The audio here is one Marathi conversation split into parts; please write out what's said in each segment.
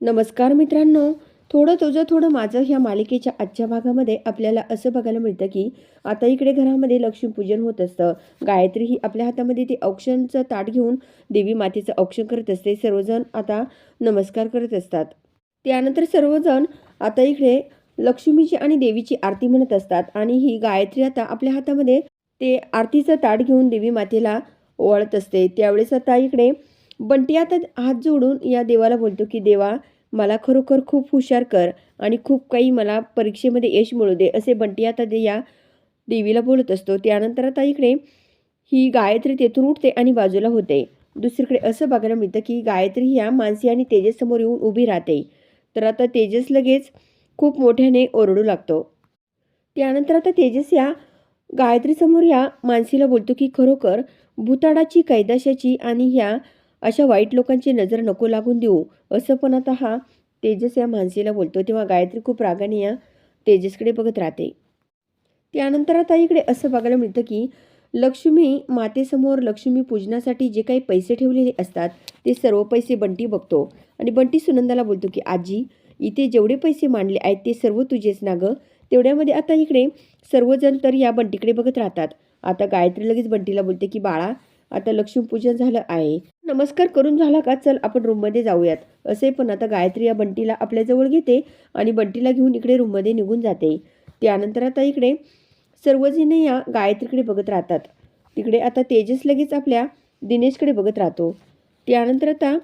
नमस्कार मित्रांनो. थोडं तुझं थोडं माझं ह्या मालिकेच्या आजच्या भागामध्ये आपल्याला असं बघायला मिळतं की आता इकडे घरामध्ये लक्ष्मीपूजन होत असतं. गायत्री ही आपल्या हातामध्ये ते औक्षणचं ताट घेऊन देवी मातेचं औक्षण करत असते. सर्वजण आता नमस्कार करत असतात. त्यानंतर सर्वजण आता इकडे लक्ष्मीची आणि देवीची आरती म्हणत असतात आणि ही गायत्री आता आपल्या हातामध्ये ते आरतीचं ताट घेऊन देवी मातेला ओवाळत असते. त्यावेळेस आता इकडे बंटी आता हात जोडून या देवाला बोलतो की देवा मला खरोखर खूप हुशार कर आणि खूप काही मला परीक्षेमध्ये यश मिळू दे असे बंटी आता दे या देवीला बोलत असतो. त्यानंतर आता इकडे ही गायत्री तेथून उठते आणि बाजूला होते. दुसरीकडे असं बघायला मिळतं की गायत्री ह्या मानसी आणि तेजेससमोर येऊन उभी राहते. तर आता तेजस लगेच खूप मोठ्याने ओरडू लागतो. त्यानंतर आता तेजस या गायत्रीसमोर या मानसीला बोलतो की खरोखर भूताडाची कैदाशाची आणि ह्या अशा वाईट लोकांची नजर नको लागून देऊ असं पण आता हा तेजस या मानसीला बोलतो तेव्हा गायत्री खूप रागाने या तेजसकडे बघत राहते. त्यानंतर आता इकडे असं बघायला मिळतं की लक्ष्मी मातेसमोर लक्ष्मी पूजनासाठी जे काही पैसे ठेवलेले असतात ते सर्व पैसे बंटी बघतो. आणि बंटी सुनंदाला बोलतो की आजी इथे जेवढे पैसे मांडले आहेत ते सर्व तुझेच ना गं? तेवढ्यामध्ये आता इकडे सर्वजण तर या बंटीकडे बघत राहतात. आता गायत्री लगेच बंटीला बोलते की बाळा आता लक्ष्मीपूजन झालं आहे. नमस्कार करून झाला का? चल आपण रूममध्ये जाऊयात. असे पण आता गायत्री या बंटीला आपल्याजवळ घेते आणि बंटीला घेऊन इकडे रूममध्ये निघून जाते. त्यानंतर आता इकडे सर्वजण या गायत्रीकडे बघत राहतात. तिकडे आता तेजस लगेच आपल्या दिनेशकडे बघत राहतो. त्यानंतर आता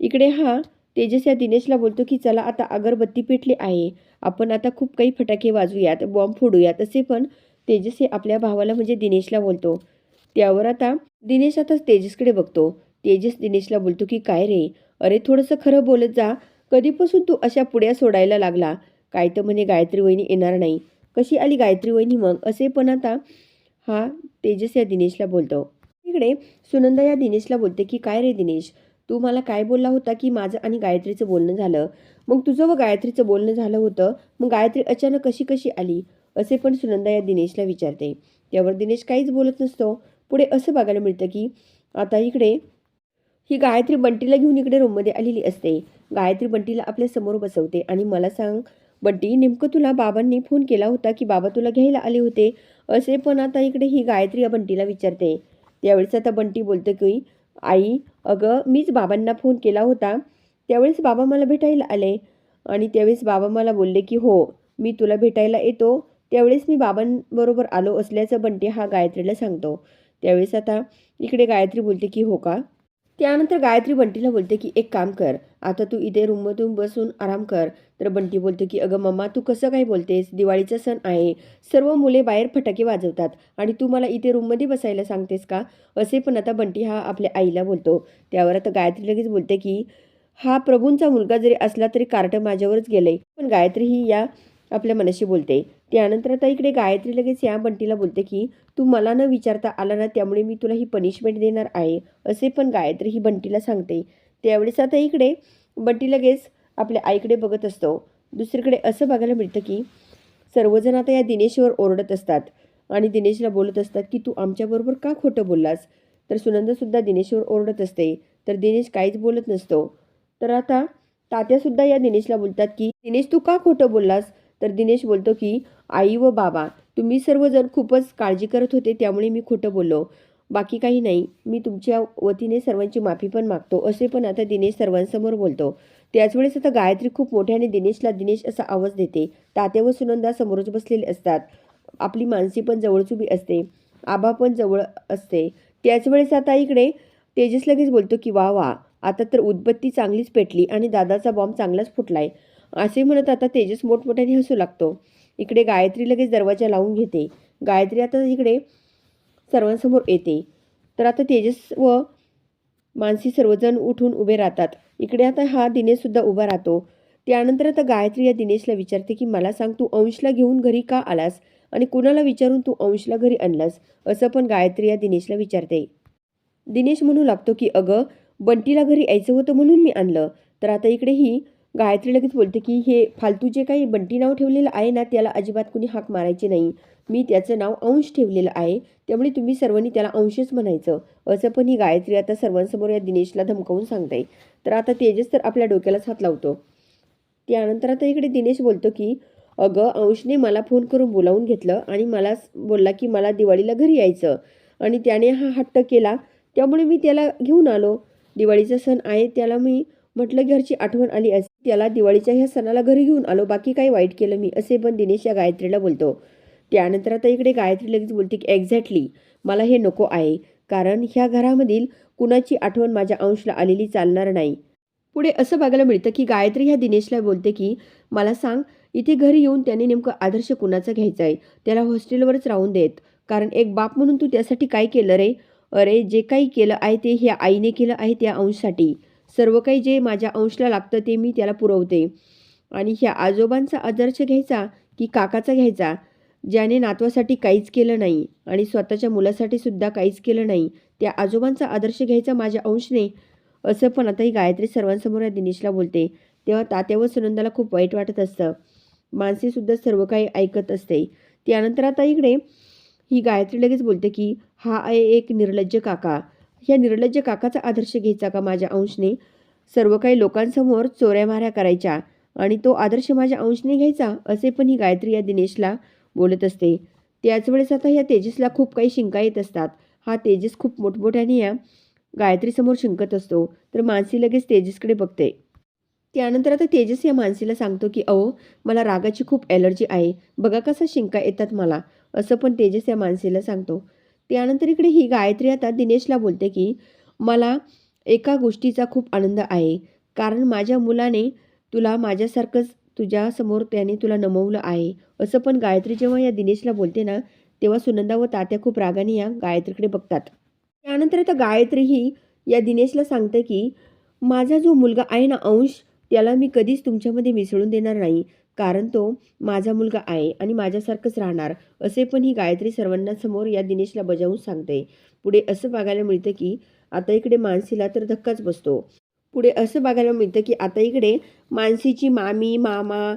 इकडे हा तेजस या दिनेशला बोलतो की चला आता अगरबत्ती पेटली आहे. आपण आता खूप काही फटाके वाजूयात बॉम्ब फोडूयात असे पण तेजस हे आपल्या भावाला म्हणजे दिनेशला बोलतो. त्यावर आता दिनेश आता तेजसकडे बघतो. तेजस दिनेशला बोलतो की काय रे? अरे थोडंसं खरं बोलत जा. कधीपासून तू अशा पुड्या सोडायला लागला? काय तर म्हणे गायत्री वहिनी येणार नाही. कशी आली गायत्री वहिनी मग? असे पण आता हा तेजस या दिनेशला बोलतो. इकडे सुनंदा या दिनेशला बोलते की काय रे दिनेश? तू मला काय बोलला होता की माझं आणि गायत्रीचं बोलणं झालं? मग तुझं व गायत्रीचं बोलणं झालं होतं. मग गायत्री अचानक कशी कशी आली? असे पण सुनंदा या दिनेशला विचारते. त्यावर दिनेश काहीच बोलत नसतो. पुढे असं बघायला मिळतं की आता इकडे ही गायत्री बंटीला घेऊन इकडे रूममध्ये आलेली असते. गायत्री बंटीला आपल्यासमोर बसवते आणि मला सांग बंटी नेमकं तुला बाबांनी फोन केला होता की बाबा तुला घ्यायला आले होते? असे पण आता इकडे ही गायत्री या बंटीला विचारते. त्यावेळेस आता बंटी बोलतो की आई अगं मीच बाबांना फोन केला होता. त्यावेळेस बाबा मला भेटायला आले आणि त्यावेळेस बाबा मला बोलले की हो मी तुला भेटायला येतो. त्यावेळेस मी बाबांबरोबर आलो असल्याचं बंटी हा गायत्रीला सांगतो. त्यावेळेस आता इकडे गायत्री बोलते की हो का? त्यानंतर गायत्री बंटीला बोलते की एक काम कर आता तू इथे रूममधून बसून आराम कर. तर बंटी बोलते की अगं मम्मा तू कसं काय बोलतेस? दिवाळीचा सण आहे. सर्व मुले बाहेर फटाके वाजवतात. आणि तू मला इथे रूममध्ये बसायला सांगतेस का? असे पण आता बंटी हा आपल्या आईला बोलतो. त्यावर आता गायत्री लगेच बोलते की हा प्रभूंचा मुलगा जरी असला तरी कार्ट माझ्यावरच गेलंय. पण गायत्री ही या आपल्या मनाशी बोलते. त्यानंतर आता इकडे गायत्री लगेच या बंटीला बोलते की तू मला न विचारता आला ना त्यामुळे मी तुला ही पनिशमेंट देणार आहे असे पण गायत्री ही बंटीला सांगते. त्यावेळेस आता इकडे बंटी लगेच आपल्या आईकडे बघत असतो. दुसरीकडे असं बघायला मिळतं की सर्वजण आता या दिनेशवर ओरडत असतात आणि दिनेशला बोलत असतात की तू आमच्याबरोबर का खोटं बोललास? तर सुनंदासुद्धा दिनेशवर ओरडत असते. तर दिनेश काहीच बोलत नसतो. तर आता तात्यासुद्धा या दिनेशला बोलतात की दिनेश तू का खोटं बोललास? तर दिनेश बोलतो की आई व बाबा तुम्ही सर्वजण खूपच काळजी करत होते त्यामुळे मी खोटं बोललो. बाकी काही नाही मी तुमच्या वतीने सर्वांची माफी पण मागतो असे पण आता दिनेश सर्वांसमोर बोलतो. त्याच वेळेस आता गायत्री खूप मोठ्याने दिनेशला दिनेश असा आवाज देते. तात्या व सुनंदा समोरच बसलेले असतात. आपली मानसी पण जवळच उभी असते. आबा पण जवळ असते. त्याच वेळेस आता इकडे तेजस लगेच बोलतो की वा वा आता तर उदबत्ती चांगलीच पेटली आणि दादाचा बॉम्ब चांगलाच फुटलाय. असे म्हणत आता तेजस मोठमोठ्याने हसू लागतो. इकडे गायत्री लगेच दरवाजा लावून घेते. गायत्री आता इकडे सर्वांसमोर येते. तर आता तेजस व मानसी सर्वजण उठून उभे राहतात. इकडे आता हा दिनेशसुद्धा उभा राहतो. त्यानंतर आता गायत्री या दिनेशला विचारते की मला सांग तू अंशला घेऊन घरी का आलास? आणि कुणाला विचारून तू अंशला घरी आणलास? असं पण गायत्री या दिनेशला विचारते. दिनेश म्हणू लागतो की अगं बंटीला घरी यायचं होतं म्हणून मी आणलं. तर आता इकडे ही गायत्री लगेच बोलते की हे फालतू जे काही बंटी नाव ठेवलेलं आहे ना त्याला अजिबात कुणी हाक मारायची नाही. मी त्याचं नाव अंश ठेवलेलं आहे. त्यामुळे तुम्ही सर्वांनी त्याला अंशच म्हणायचं. असं पण ही गायत्री आता सर्वांसमोर या दिनेशला धमकावून सांगते तर आता तेजस तर आपल्या डोक्यालाच हात लावतो. त्यानंतर आता इकडे दिनेश बोलतो की अगं अंशने मला फोन करून बोलावून घेतलं आणि मला बोलला की मला दिवाळीला घरी यायचं. आणि त्याने हा हट्ट केला. त्यामुळे मी त्याला घेऊन आलो. दिवाळीचा सण आहे त्याला मी म्हटलं घरची आठवण आली असती त्याला दिवाळीच्या ह्या सणाला घरी घेऊन आलो बाकी काही वाईट केलं मी असे पण दिनेश या गायत्रीला बोलतो. त्यानंतर आता इकडे गायत्री लगेच बोलते की एक्झॅक्टली मला हे नको आहे कारण ह्या घरामधील कुणाची आठवण माझ्या अंशला आलेली चालणार नाही. पुढे असं बघायला मिळतं की गायत्री ह्या दिनेशला बोलते की मला सांग इथे घरी येऊन त्याने नेमकं आदर्श कुणाचा घ्यायचा आहे त्याला हॉस्टेलवरच राहून देत. कारण एक बाप म्हणून तू त्यासाठी काय केलं रे? अरे जे काही केलं आहे ते ह्या आईने केलं आहे त्या अंशसाठी. सर्व काही जे माझ्या अंशला लागतं ते मी त्याला पुरवते. आणि ह्या आजोबांचा आदर्श घ्यायचा की काकाचा घ्यायचा ज्याने नातवासाठी काहीच केलं नाही आणि स्वतःच्या मुलासाठी सुद्धा काहीच केलं नाही त्या आजोबांचा आदर्श घ्यायचा माझ्या अंशने असं पण आता ही गायत्री सर्वांसमोर या दिनेशला बोलते. तेव्हा तात्या व सुनंदाला खूप वाईट वाटत असतं. मानसीसुद्धा सर्व काही ऐकत असते. त्यानंतर आता इकडे ही गायत्री लगेच बोलते की हा आहे एक निर्लज्ज काका. या निर्लज्ज काकाचा आदर्श घ्यायचा का माझ्या अंशने? सर्व काही लोकांसमोर चोऱ्या माऱ्या करायच्या आणि तो आदर्श माझ्या अंशने घ्यायचा असे पण ही गायत्री या दिनेशला बोलत असते. त्याच वेळेस आता ह्या तेजसला खूप काही शिंका येत असतात. हा तेजस खूप मोठमोठ्याने या गायत्रीसमोर शिंकत असतो. तर मानसी लगेच तेजसकडे बघते. त्यानंतर आता तेजस या मानसीला सांगतो की अहो मला रागाची खूप ॲलर्जी आहे. बघा कसा शिंका येतात मला असं पण तेजस या मानसीला सांगतो. त्यानंतर इकडे ही गायत्री आता दिनेशला बोलते की मला एका गोष्टीचा खूप आनंद आहे. कारण माझ्या मुलाने तुला माझ्यासारखंच तुझ्यासमोर त्याने तुला नमवलं आहे. असं पण गायत्री जेव्हा या दिनेशला बोलते ना तेव्हा सुनंदा व तात्या खूप रागाने या गायत्रीकडे बघतात. त्यानंतर आता गायत्री ही या दिनेशला सांगते की माझा जो मुलगा आहे ना अंश त्याला मी कधीच तुमच्यामध्ये मिसळून देणार नाही. कारण तो माझा मुलगा आहे आणि माझ्यासारखंच राहणार असे पण ही गायत्री सर्वांना समोर या दिनेशला बजावून सांगते. पुढे असं बघायला मिळतं की आता इकडे मानसीला तर धक्काच बसतो. पुढे असं बघायला मिळतं की आता इकडे मानसीची मामी मामा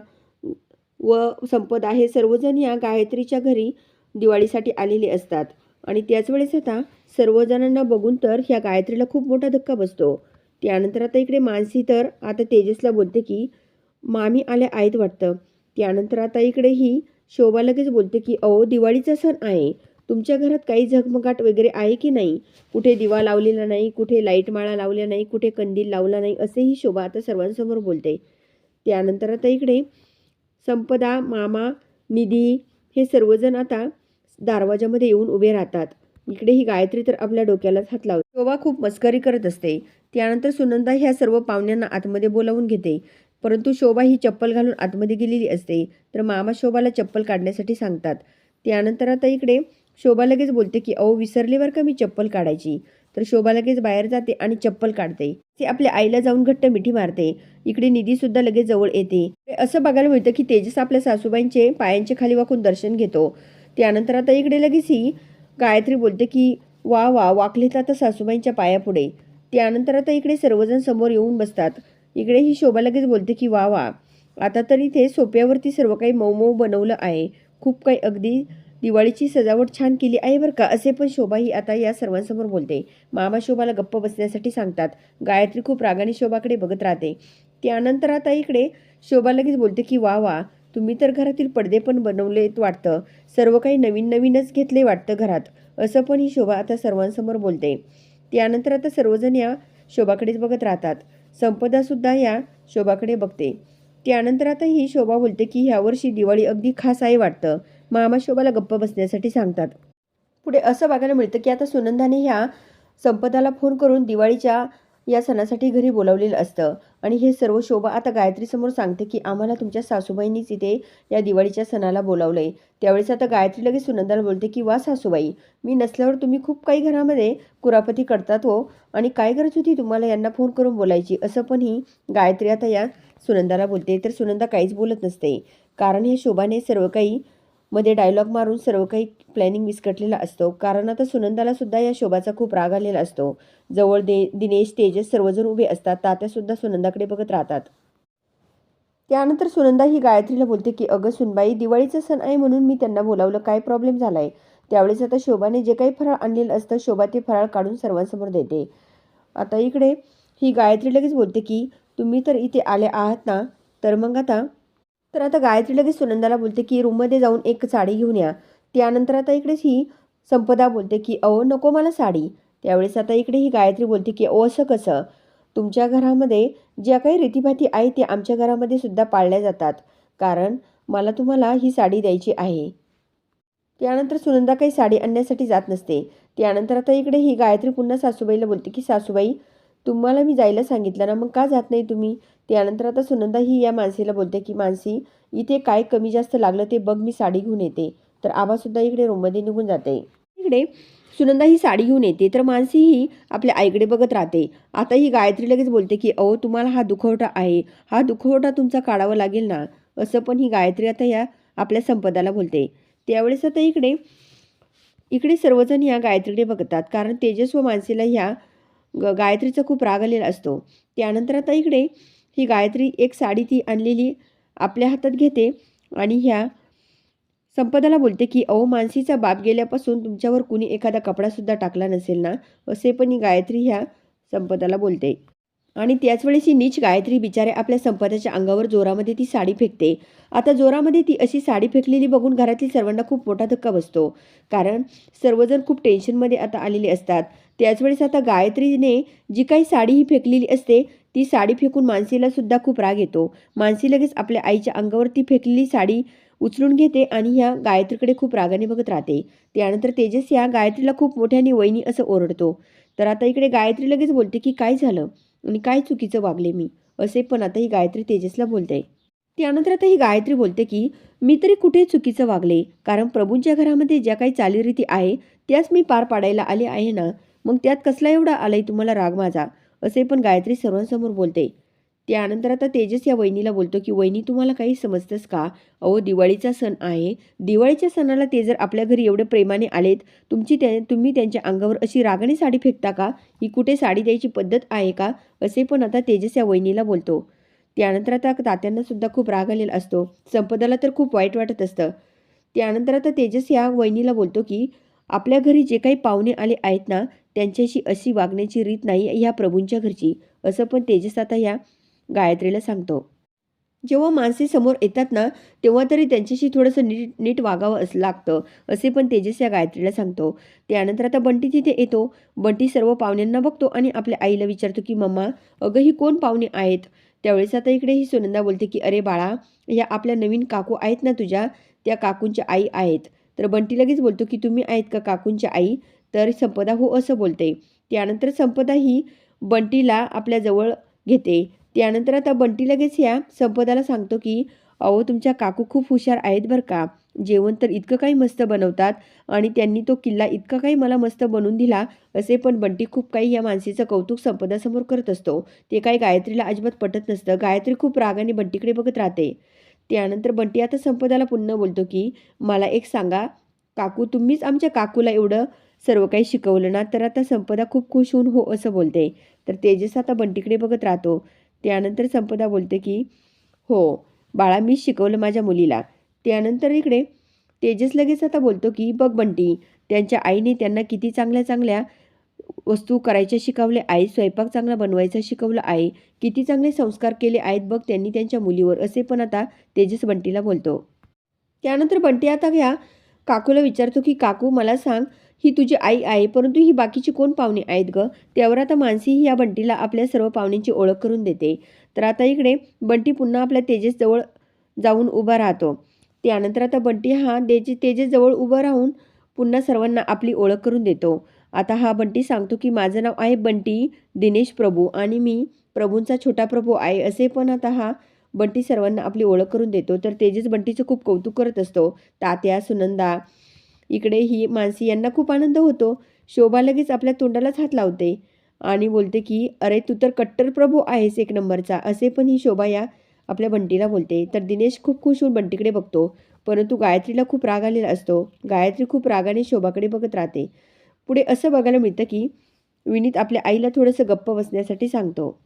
व संपदा हे सर्वजण या गायत्रीच्या घरी दिवाळीसाठी आलेले असतात. आणि त्याच वेळेस आता सर्वजणांना बघून तर ह्या गायत्रीला खूप मोठा धक्का बसतो. त्यानंतर आता इकडे मानसी तर आता तेजसला बोलते की मामी आल्या आहेत वाटतं. त्यानंतर आता इकडे ही शोभा लगेच बोलते की अहो दिवाळीचा सण आहे. तुमच्या घरात काही झगमगाट वगैरे आहे की नाही? कुठे दिवा लावलेला नाही कुठे लाइट माळा लावल्या नाही कुठे कंदील लावला नाही असेही शोभा आता सर्वांसमोर बोलते. त्यानंतर आता इकडे संपदा मामा निधी हे सर्वजण आता दरवाजामध्ये येऊन उभे राहतात. इकडे ही गायत्री तर आपल्या डोक्यालाच हात लावते. शोभा खूप मस्करी करत असते. त्यानंतर सुनंदा ह्या सर्व पाहुण्यांना आतमध्ये बोलावून घेते. परंतु शोभा ही चप्पल घालून आतमध्ये गेलेली असते. तर मामा शोभाला चप्पल काढण्यासाठी सांगतात. त्यानंतर आता इकडे शोभा लगेच बोलते की अहो विसरले बरं का मी चप्पल काढायची? तर शोभा लगेच बाहेर जाते आणि चप्पल काढते. ती आपल्या आईला जाऊन घट्ट मिठी मारते. इकडे निधी सुद्धा लगेच जवळ येते. असं बघायला मिळतं की तेजस आपल्या सासूबाईंचे पायांचे खाली वाकून दर्शन घेतो. त्यानंतर आता इकडे लगेच ही गायत्री बोलते की वा वा वाकलेत आता सासूबाईंच्या पायापुढे. त्यानंतर आता इकडे सर्वजण समोर येऊन बसतात. इकडे ही शोभा लगेच बोलते की वा वा आता तर इथे सोप्यावरती सर्व काही मऊ मऊ बनवलं आहे. खूप काही अगदी दिवाळीची सजावट छान केली आहे बरं का असे पण शोभा ही आता या सर्वांसमोर बोलते. मामा शोभाला गप्प बसण्यासाठी सांगतात. गायत्री खूप रागाने शोभाकडे बघत राहते. त्यानंतर आता इकडे शोभा लगेच बोलते की वा वा तुम्ही तर घरातील पडदे पण बनवलेत वाटतं. सर्व काही नवीन नवीनच घेतले वाटतं घरात. असं पण ही शोभा आता सर्वांसमोर बोलते. त्यानंतर आता सर्वजण या शोभाकडेच बघत राहतात. संपदासुद्धा या शोभाकडे बघते. त्यानंतर आता ही शोभा बोलते की ह्यावर्षी दिवाळी अगदी खास आहे वाटतं. मामा शोभाला गप्प बसण्यासाठी सांगतात. पुढे असं बघायला मिळतं की आता सुनंदाने ह्या संपदाला फोन करून दिवाळीच्या या सणासाठी घरी बोलावलेलं असतं. आणि हे सर्व शोभा आता गायत्रीसमोर सांगते की आम्हाला तुमच्या सासूबाईंनीच इथे या दिवाळीच्या सणाला बोलावलं आहे त्यावेळेस आता गायत्री लगेच सुनंदाला बोलते की वा सासूबाई मी नसल्यावर तुम्ही खूप काही घरामध्ये कुरापती करतात हो. आणि काय गरज होती तुम्हाला यांना फोन करून बोलायची? असं पण ही गायत्री आता या सुनंदाला बोलते. तर सुनंदा काहीच बोलत नसते. कारण हे शोभाने सर्व काही मध्ये डायलॉग मारून सर्व काही प्लॅनिंग विस्कटलेला असतो. कारण आता सुनंदाला सुद्धा या शोभाचा खूप राग आलेला असतो. जवळ दे दिनेश तेजस सर्वजण उभे असतात. तात्यासुद्धा सुनंदाकडे बघत राहतात. त्यानंतर सुनंदा ही गायत्रीला बोलते की अगं सुनबाई दिवाळीचा सण आहे म्हणून मी त्यांना बोलावलं. काय प्रॉब्लेम झाला आहे त्यावेळेस आता शोभाने जे काही फराळ आणलेलं असतं शोभा ते फराळ काढून सर्वांसमोर देते. आता इकडे ही गायत्री लगेच बोलते की तुम्ही तर इथे आले आहात ना? तर मग आता तर आता गायत्री लगेच सुनंदाला बोलते की रूममध्ये जाऊन एक साडी घेऊन या. त्यानंतर आता इकडेच ही संपदा बोलते की अहो नको मला साडी. त्यावेळेस आता इकडे ही गायत्री बोलते की अहो असं कसं? तुमच्या घरामध्ये ज्या काही रीतीभाती आहे ते आमच्या घरामध्ये सुद्धा पाळल्या जातात. कारण मला तुम्हाला ही साडी द्यायची आहे. त्यानंतर सुनंदा काही साडी आणण्यासाठी जात नसते. त्यानंतर आता इकडे ही गायत्री पुन्हा सासूबाईला बोलते की सासूबाई तुम्हाला मी जायला सांगितलं ना मग का जात नाही तुम्ही? त्यानंतर आता सुनंदा ही या मानसीला बोलते की मानसी इथे काय कमी जास्त लागलं ते बघ मी साडी घेऊन येते. तर आबासुद्धा इकडे रूममध्ये निघून जाते. इकडे सुनंदा ही साडी घेऊन येते तर मानसी ही आपल्या आईकडे बघत राहते. आता ही गायत्री लगेच बोलते की अहो तुम्हाला हा दुखवटा आहे. हा दुखवटा तुमचा काढावा लागेल ना. असं पण ही गायत्री आता या आपल्या संपदाला बोलते. त्यावेळेस आता इकडे इकडे सर्वजण या गायत्रीकडे बघतात कारण तेजस व मानसीला ह्या ग गायत्रीचा खूप राग आलेला असतो. त्यानंतर आता इकडे ही गायत्री एक साडी ती आणलेली आपल्या हातात घेते आणि ह्या संपदाला बोलते की अहो मानसीचा बाप गेल्यापासून तुमच्यावर कुणी एखादा कपडासुद्धा टाकला नसेल ना? असे पण ही गायत्री ह्या संपदाला बोलते. आणि त्याच वेळेस ही नीच गायत्री बिचारे आपल्या संपदाच्या अंगावर जोरामध्ये ती साडी फेकते. आता जोरामध्ये ती अशी साडी फेकलेली बघून घरातील सर्वांना खूप मोठा धक्का बसतो. कारण सर्वजण खूप टेन्शनमध्ये आता आलेले असतात. त्याच वेळेस आता गायत्रीने जी काही साडी ही फेकलेली असते ती साडी फेकून मानसीला सुद्धा खूप राग येतो. मानसी लगेच आपल्या आईच्या अंगावरती फेकलेली साडी उचलून घेते आणि ह्या गायत्रीकडे खूप रागाने बघत राहते. त्यानंतर तेजस या गायत्रीला खूप मोठ्याने वहिनी असं ओरडतो. तर आता इकडे गायत्री लगेच बोलते की काय झालं? आणि काय चुकीचं वागले मी? असे पण आता ही गायत्री तेजसला बोलते. त्यानंतर आता ही गायत्री बोलते की मी तरी कुठे चुकीचं वागले? कारण प्रभूंच्या घरामध्ये ज्या काही चालीरीती आहे त्याच मी पार पाडायला आले आहे ना? मग त्यात कसला एवढा आलाय तुम्हाला राग माझा? असे पण गायत्री सर्वांसमोर बोलते. त्यानंतर आता तेजस या वहिनीला बोलतो की वहिनी तुम्हाला काही समजतंस का? अहो दिवाळीचा सण आहे. दिवाळीच्या सणाला ते जर आपल्या घरी एवढे प्रेमाने आलेत तुमची त्या तुम्ही त्यांच्या अंगावर अशी रागाने साडी फेकता का? ही कुठे साडी द्यायची पद्धत आहे का? असे पण आता तेजस या वहिनीला बोलतो. त्यानंतर आता तात्यांना सुद्धा खूप राग आलेला असतो. संपदाला तर खूप वाईट वाटत असतं. त्यानंतर आता तेजस या वहिनीला बोलतो की आपल्या घरी जे काही पाहुणे आले आहेत ना त्यांच्याशी अशी वागण्याची रीत नाही ह्या प्रभूंच्या घरची असं पण तेजस आता ह्या गायत्रीला सांगतो. जेव्हा माणसे समोर येतात ना तेव्हा तरी त्यांच्याशी थोडंसं नीट नीट वागावं असं लागतं असे पण तेजस या गायत्रीला सांगतो. त्यानंतर आता बंटी तिथे येतो. बंटी सर्व पाहुण्यांना बघतो आणि आपल्या आईला विचारतो की मम्मा अगं ही कोण पाहुणे आहेत? त्यावेळेस आता इकडे ही सुनंदा बोलते की अरे बाळा या आपल्या नवीन काकू आहेत ना तुझ्या? त्या काकूंच्या आई आहेत. तर बंटी लगेच बोलतो की तुम्ही आहेत का काकूंच्या आई? तर संपदा हो असं बोलते. त्यानंतर संपदा ही बंटीला आपल्याजवळ घेते. त्यानंतर आता बंटी लगेच ह्या संपदाला सांगतो की अहो तुमच्या काकू खूप हुशार आहेत बरं का. जेवण तर इतकं काही मस्त बनवतात आणि त्यांनी तो किल्ला इतका काही मला मस्त बनवून दिला असे पण बंटी खूप काही या माणसीचं कौतुक संपदासमोर करत असतो. ते काही गायत्रीला अजिबात पटत नसतं. गायत्री खूप रागाने बंटीकडे बघत राहते. त्यानंतर बंटी आता संपदाला पुन्हा बोलतो की मला एक सांगा काकू तुम्हीच आमच्या काकूला एवढं सर्व काही शिकवलं ना तर आता संपदा खूप खुश होऊन हो असं बोलते. तर तेजस आता बंटीकडे बघत राहतो. त्यानंतर संपदा बोलते की हो बाळा मी शिकवलं माझ्या मुलीला. त्यानंतर इकडे तेजस लगेच आता बोलतो की बघ बंटी त्यांच्या आईने त्यांना किती चांगल्या चांगल्या वस्तू करायच्या शिकवल्या आहे स्वयंपाक चांगला बनवायचा शिकवलं आहे किती चांगले संस्कार केले आहेत बघ त्यांनी त्यांच्या मुलीवर असे पण आता तेजस बंटीला बोलतो. त्यानंतर बंटी आता घ्या काकूला विचारतो की काकू मला सांग ही तुझी आई आहे परंतु ही बाकीची कोण पाहुणे आहेत ग? त्यावर आता मानसी ही या बंटीला आपल्या सर्व पाहुण्यांची ओळख करून देते. तर आता इकडे बंटी पुन्हा आपल्या तेजेसजवळ जाऊन उभा राहतो. त्यानंतर आता बंटी हा तेजे तेजेसजवळ उभं राहून पुन्हा सर्वांना आपली ओळख करून देतो. आता हा बंटी सांगतो की माझं नाव आहे बंटी दिनेश प्रभू आणि मी प्रभूंचा छोटा प्रभू आहे असे पण आता हा बंटी सर्वांना आपली ओळख करून देतो. तर तेजस बंटीचं खूप कौतुक करत असतो. तात्या सुनंदा इकडे ही मानसी यांना खूप आनंद होतो. शोभा लगेच आपल्या तोंडालाच हात लावते आणि बोलते की अरे तू तर कट्टर प्रभू आहेस एक नंबरचा. असे पण ही शोभा या आपल्या बंटीला बोलते. तर दिनेश खूप खुश होऊन बंटीकडे बघतो. परंतु गायत्रीला खूप राग आलेला असतो. गायत्री खूप रागाने शोभाकडे बघत राहते. पुढे असं बघायला मिळतं की विनीत आपल्या आईला थोडंसं गप्प बसण्यासाठी सांगतो.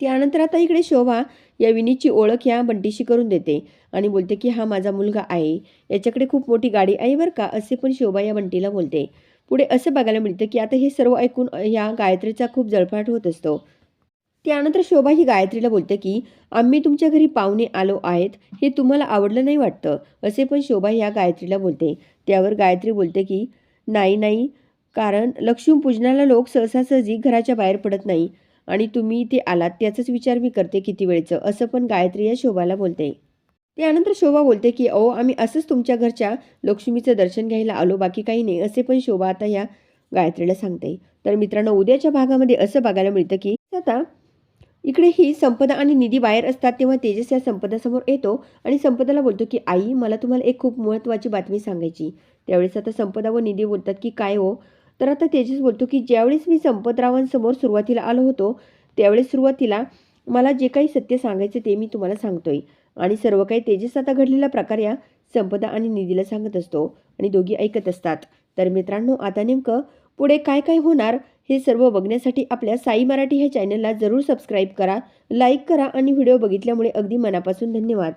त्यानंतर आता इकडे शोभा या विनीतची ओळख या बंटीशी करून देते आणि बोलते की हा माझा मुलगा आहे. याच्याकडे खूप मोठी गाडी आहे बरं का असे पण शोभा या बंटीला बोलते. पुढे असं बघायला मिळतं की आता हे सर्व ऐकून या गायत्रीचा खूप जळफाट होत असतो. त्यानंतर शोभा ही गायत्रीला बोलते की आम्ही तुमच्या घरी पाहुणे आलो आहेत. हे तुम्हाला आवडलं नाही वाटतं? असे पण शोभा ह्या गायत्रीला बोलते. त्यावर गायत्री बोलते की नाही नाही. कारण लक्ष्मीपूजनाला लोक सहसासहजी घराच्या बाहेर पडत नाही. आणि तुम्ही इथे आलात त्याचाच विचार मी करते किती वेळचं. असं पण गायत्री या शोभाला बोलते. त्यानंतर शोभा बोलते की अहो आम्ही असंच तुमच्या घरच्या लक्ष्मीचं दर्शन घ्यायला आलो बाकी काही नाही. असे पण शोभा आता या गायत्रीला सांगते. तर मित्रांनो उद्याच्या भागामध्ये असं बघायला मिळतं की आता इकडे ही संपदा आणि निधी बाहेर असतात तेव्हा तेजस या संपदासमोर येतो आणि संपदाला बोलतो की आई मला तुम्हाला एक खूप महत्त्वाची बातमी सांगायची. त्यावेळेस आता संपदा व निधी बोलतात की काय हो? तर आता तेजस बोलतो की ज्यावेळेस मी संपतरावांसमोर सुरुवातीला आलो होतो त्यावेळेस सुरुवातीला मला जे काही सत्य सांगायचं ते मी तुम्हाला सांगतोय. आणि सर्व काही तेजस आता घडलेला प्रकार या संपदा आणि निधीला सांगत असतो आणि दोघी ऐकत असतात. तर मित्रांनो आता नेमकं पुढे काय काय होणार हे सर्व बघण्यासाठी आपल्या साई मराठी ह्या चॅनलला जरूर सबस्क्राईब करा लाईक करा आणि व्हिडिओ बघितल्यामुळे अगदी मनापासून धन्यवाद.